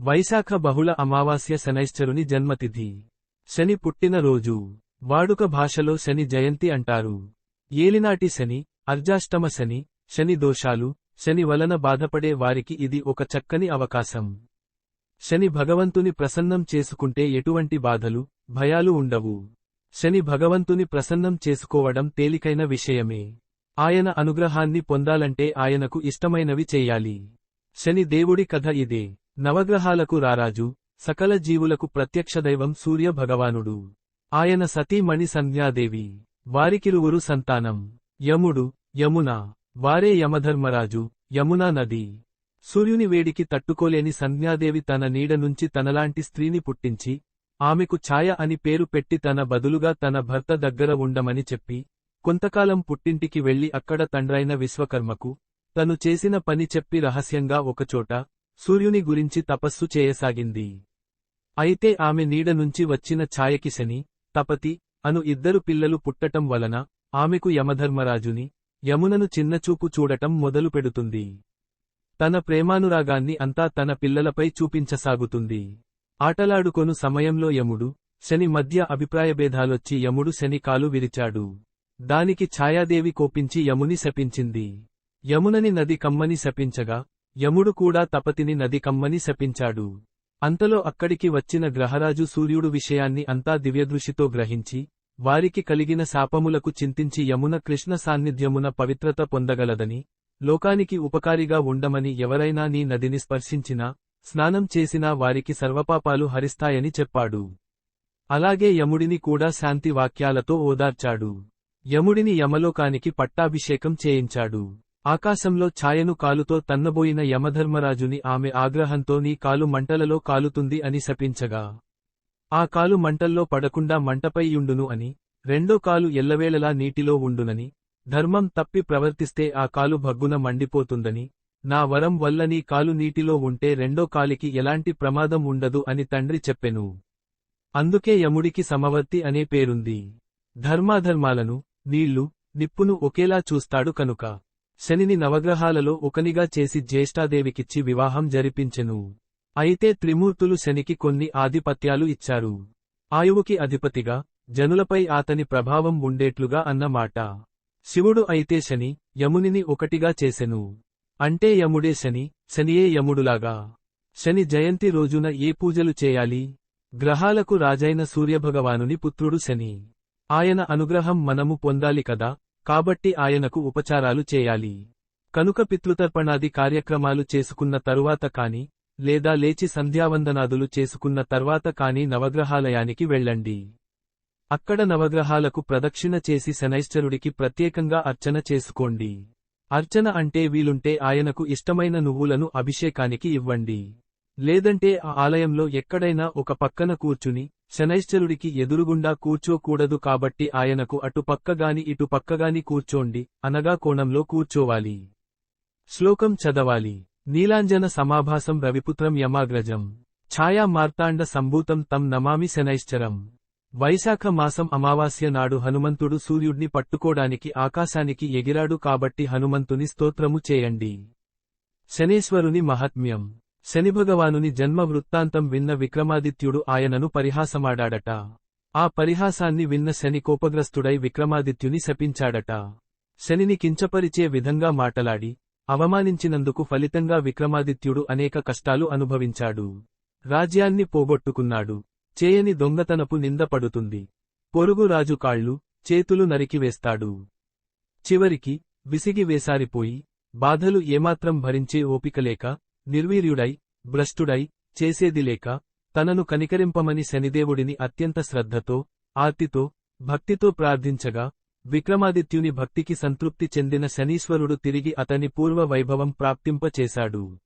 వైశాఖ బహుళ అమావాస్య శనైశ్చరుని జన్మతిథి. శని పుట్టినరోజు వాడుక భాషలో శని జయంతి అంటారు. ఏలినాటి శని అర్జాష్టమ శని శని దోషాలు శని వలన బాధపడే వారికి ఇది ఒక చక్కని అవకాశం. శని భగవంతుని ప్రసన్నం చేసుకుంటే ఎటువంటి బాధలు భయాలు ఉండవు. శని భగవంతుని ప్రసన్నం చేసుకోవడం తేలికైన విషయమే. ఆయన అనుగ్రహాన్ని పొందాలంటే ఆయనకు ఇష్టమైనవి చెయ్యాలి శని దేవుడి కథ ఇదే. నవగ్రహాలకు రారాజు సకల జీవులకు ప్రత్యక్ష దైవం సూర్య భగవానుడు. ఆయన సతీమణి సంజ్ఞాదేవి వారికిరువురు సంతానం. యముడు యమున. వారే యమధర్మరాజు యమునా నది. సూర్యుని వేడికి తట్టుకోలేని సంజ్ఞాదేవి తన నీడ నుంచి తనలాంటి స్త్రీని పుట్టించి ఆమెకు ఛాయ అని పేరు పెట్టి తన బదులుగా తన భర్త దగ్గర ఉండమని చెప్పి కొంతకాలం పుట్టింటికి వెళ్ళి అక్కడ తండ్రైన విశ్వకర్మకు తను చేసిన పని చెప్పి రహస్యంగా ఒకచోట సూర్యుని గురించి తపస్సు చేయసాగింది. అయితే ఆమె నీడ నుంచి వచ్చిన ఛాయకి శని తపతి అను ఇద్దరు పిల్లలు పుట్టటం వలన ఆమెకు యమధర్మరాజుని యమునను చిన్నచూపు చూడటం మొదలు పెడుతుంది. తన ప్రేమానురాగాన్ని అంతా తన పిల్లలపై చూపించసాగుతుంది. ఆటలాడుకొను సమయంలో యముడు శని మధ్య అభిప్రాయభేదాలొచ్చి యముడు శని కాలు విరిచాడు. దానికి ఛాయాదేవి కోపించి యముని శపించింది. యమునని నది కమ్మని శపించగా యముడు కూడా తపతిని నది కమ్మని శపించాడు. అంతలో అక్కడికి వచ్చిన గ్రహరాజు సూర్యుడు విషయాన్ని అంతా దివ్యదృషితో గ్రహించి వారికి కలిగిన శాపములకు చింతించి యమున కృష్ణ సాన్నిధ్యమున పవిత్రత పొందగలదని లోకానికి ఉపకారిగా ఉండమని ఎవరైనా నీ నదిని స్పర్శించినా స్నానం చేసినా వారికి సర్వపాపాలు హరిస్తాయని చెప్పాడు. అలాగే యముడిని కూడా శాంతి వాక్యాలతో ఓదార్చాడు. యముడిని యమలోకానికి పట్టాభిషేకం చేయించాడు. ఆకాశంలో ఛాయను కాలుతో తన్నబోయిన యమధర్మరాజుని ఆమె ఆగ్రహంతో నీ కాలు మంటలలో కాలుతుంది అని శపించగా. ఆ కాలు మంటల్లో పడకుండా మంటపై యుండును అని. రెండో కాలు ఎల్లవేళలా నీటిలో ఉండునని. ధర్మం తప్పి ప్రవర్తిస్తే ఆ కాలు భగ్గున మండిపోతుందని. నా వరం వల్ల నీ కాలు నీటిలో ఉంటే రెండో కాలికి ఎలాంటి ప్రమాదం ఉండదు అని తండ్రి చెప్పెను. అందుకే యముడికి సమవర్తి అనే పేరుంది. ధర్మాధర్మాలను నీళ్ళు నిప్పును ఒకేలా చూస్తాడు కనుక. శనిని నవగ్రహాలలో ఒకనిగా చేసి జ్యేష్ఠాదేవికిచ్చి వివాహం జరిపించెను. అయితే త్రిమూర్తులు శనికి కొన్ని ఆధిపత్యాలు ఇచ్చారు. ఆయువుకి అధిపతిగా జనులపై అతని ప్రభావం ఉండేట్లుగా అన్నమాట శివుడు అయితే శని యమునిని ఒకటిగా చేసెను. అంటే యముడే శని శనియే యముడులాగా. శని జయంతి రోజున ఏ పూజలు చేయాలి? గ్రహాలకు రాజైన సూర్యభగవానుని పుత్రుడు శని. ఆయన అనుగ్రహం మనము పొందాలి కదా? కాబట్టి ఆయనకు ఉపచారాలు చేయాలి. కనుక పితృతర్పణాది కార్యక్రమాలు చేసుకున్న తరువాత కాని లేదా లేచి సంధ్యావందనాదులు చేసుకున్న తర్వాత కాని నవగ్రహాలయానికి వెళ్ళండి. అక్కడ నవగ్రహాలకు ప్రదక్షిణ చేసి శనైశ్చరుడికి ప్రత్యేకంగా అర్చన చేసుకోండి. అర్చన అంటే వీలుంటే ఆయనకు ఇష్టమైన నువ్వులను అభిషేకానికి ఇవ్వండి. లేదంటే ఆ ఆలయంలో ఎక్కడైనా ఒక పక్కన కూర్చుని శనైశ్చరుడికి ఎదురుగుండా కూర్చోకూడదు కాబట్టి ఆయనకు అటుపక్కగాని ఇటుపక్కగాని ఇటు పక్కగాని కూర్చోండి అనగా కోణంలో కూర్చోవాలి. శ్లోకం చదవాలి. నీలాంజన సమాభాసం రవిపుత్రం యమాగ్రజం. ఛాయా మార్తాండ సంభూతం తం నమామి శనైశ్చరం. వైశాఖ మాసం అమావాస్య నాడు హనుమంతుడు సూర్యుడ్ని పట్టుకోడానికి ఆకాశానికి ఎగిరాడు కాబట్టి హనుమంతుని స్తోత్రము చేయండి. శనేశ్వరుని మహాత్మ్యం. శనిభగవానుని జన్మ వృత్తాంతం విన్న విక్రమాదిత్యుడు ఆయనను పరిహాసమాడాడట. ఆ పరిహాసాన్ని విన్న శని కోపగ్రస్తుడై విక్రమాదిత్యుని శపించాడట. శనిని కించపరిచే విధంగా మాటలాడి అవమానించినందుకు ఫలితంగా విక్రమాదిత్యుడు అనేక కష్టాలు అనుభవించాడు. రాజ్యాన్ని పోగొట్టుకున్నాడు. చేయని దొంగతనపు నింద పడుతుంది. పొరుగు రాజు కాళ్ళు చేతులు నరికివేస్తాడు చివరికి విసిగి వేసారిపోయి బాధలు ఏమాత్రం భరించే ఓపికలేక నిర్వీర్యుడై భ్రష్టుడై చేసేది లేక తనను కనికరింపమని శనిదేవుడిని అత్యంత శ్రద్ధతో ఆర్తితో భక్తితో ప్రార్థించగా విక్రమాదిత్యుని భక్తికి సంతృప్తి చెందిన శనీశ్వరుడు తిరిగి అతని పూర్వ వైభవం ప్రాప్తింపచేశాడు.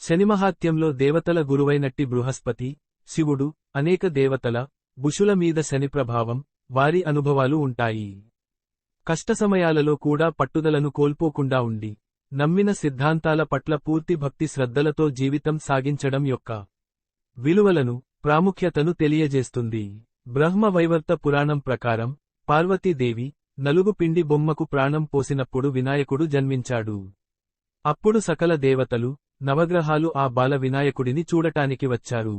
శనిమహాత్యంలో దేవతల గురువైనట్టి బృహస్పతి శివుడు అనేక దేవతల బుషుల మీద శని ప్రభావం వారి అనుభవాలు ఉంటాయి. కష్టసమయాలలో కూడా పట్టుదలను కోల్పోకుండా ఉండి నమ్మిన సిద్ధాంతాల పట్ల పూర్తి భక్తి శ్రద్ధలతో జీవితం సాగించడం యొక్క విలువలను ప్రాముఖ్యతను తెలియజేస్తుంది. బ్రహ్మ వైవర్త పురాణం ప్రకారం పార్వతీదేవి నలుగు పిండి బొమ్మకు ప్రాణం పోసినప్పుడు వినాయకుడు జన్మించాడు. అప్పుడు సకల దేవతలు నవగ్రహాలు ఆ బాల వినాయకుడిని చూడటానికి వచ్చారు.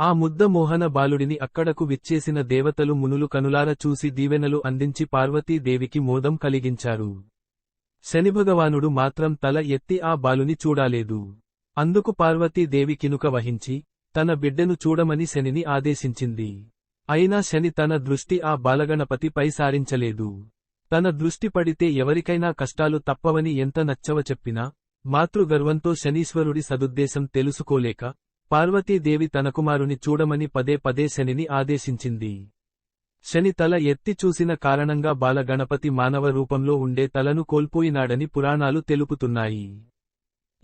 ఆ ముద్ద మోహన బాలుడిని అక్కడకు విచ్చేసిన దేవతలు మునులు కనులార చూసి దీవెనలు అందించి పార్వతీదేవికి మోదం కలిగించారు. శనిభగవానుడు మాత్రం తల ఎత్తి ఆ బాలుని చూడాలేదు. అందుకు పార్వతీదేవి కినుక వహించి తన బిడ్డను చూడమని శనిని ఆదేశించింది. అయినా శని తన దృష్టి ఆ బాలగణపతిపై సారించలేదు. తన దృష్టి పడితే ఎవరికైనా కష్టాలు తప్పవని ఎంత నచ్చవ చెప్పినా మాతృగర్వంతో శనీశ్వరుడి సదుద్దేశం తెలుసుకోలేక పార్వతీదేవి తన కుమారుని చూడమని పదే పదే శనిని ఆదేశించింది. శని తల ఎత్తి చూసిన కారణంగా బాలగణపతి మానవ రూపంలో ఉండే తలను కోల్పోయినాడని పురాణాలు తెలుపుతున్నాయి.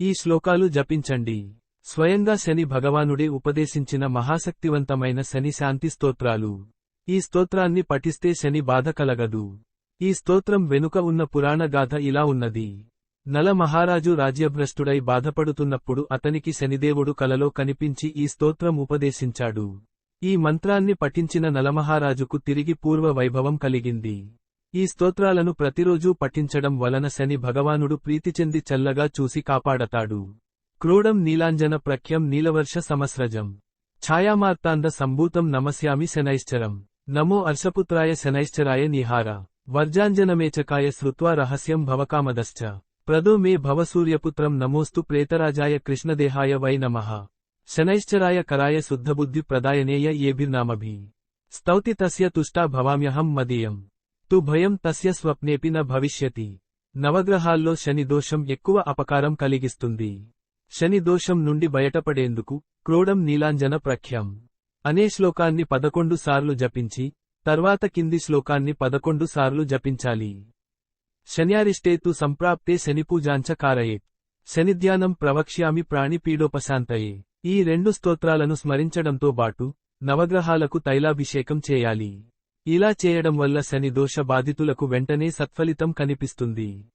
ఈ శ్లోకాలు జపించండి. స్వయంగా శని భగవానుడే ఉపదేశించిన మహాశక్తివంతమైన శని శాంతి స్తోత్రాలు. ఈ స్తోత్రాన్ని పఠిస్తే శని బాధ కలగదు. ఈ స్తోత్రం వెనుక ఉన్న పురాణగాథ ఇలా ఉన్నది. నల మహారాజు రాజ్యభ్రష్టుడై బాధపడుతున్నప్పుడు అతనికి శనిదేవుడు కలలో కనిపించి ఈ స్తోత్రం ఉపదేశించాడు. ఈ మంత్రాన్ని పఠించిన నలమహారాజుకు తిరిగి పూర్వ వైభవం కలిగింది. ఈ స్తోత్రాలను ప్రతిరోజూ పఠించడం వలన శని భగవానుడు ప్రీతి చెంది చల్లగా చూసి కాపాడతాడు. క్రోడం నీలాంజన ప్రఖ్యం నీలవర్ష సమస్రజం. ఛాయామార్తాంద సంభూతం నమస్యామి శనైశ్చరం. నమో అర్షపుత్రాయ శనైశ్చరాయ నిహార. వర్జాంజనమేచకాయ శ్రుత్వా రహస్యం భవకామదశ్చ. ప్రదో మే భవసూర్యపుత్రం నమోస్తు ప్రేతరాజాయ కృష్ణదేహాయ వై నమః. శనైశ్చరాయ కరాయ శుద్ధబుద్ధి ప్రదాయనేయ ఏభిర్నామభి స్తౌతి తస్య తుష్టా భవామ్యహం మదీయం. తు భయం తస్య స్వప్నేపి న భవిష్యతి. నవగ్రహాల్లో శని దోషం ఎక్కువ అపకారం కలిగిస్తుంది. శని దోషం నుండి బయటపడేందుకు క్రోడం నీలాంజన ప్రఖ్యం. అనే శ్లోకాన్ని పదకొండు సార్లు జపించి తర్వాత కింది శ్లోకాన్ని పదకొండు సార్లు జపించాలి. శన్యారిష్టే తు సంప్రాప్తే శనిపూజాంచ కారయేత్. శనిధ్యానం ప్రవక్ష్యామి ప్రాణిపీడోపశాంతయే ఈ రెండు స్తోత్రాలను స్మరించడంతో బాటు నవగ్రహాలకు తైలాభిషేకం చేయాలి. ఇలా చేయడం వల్ల శని దోష బాధితులకు వెంటనే సత్ఫలితం కనిపిస్తుంది.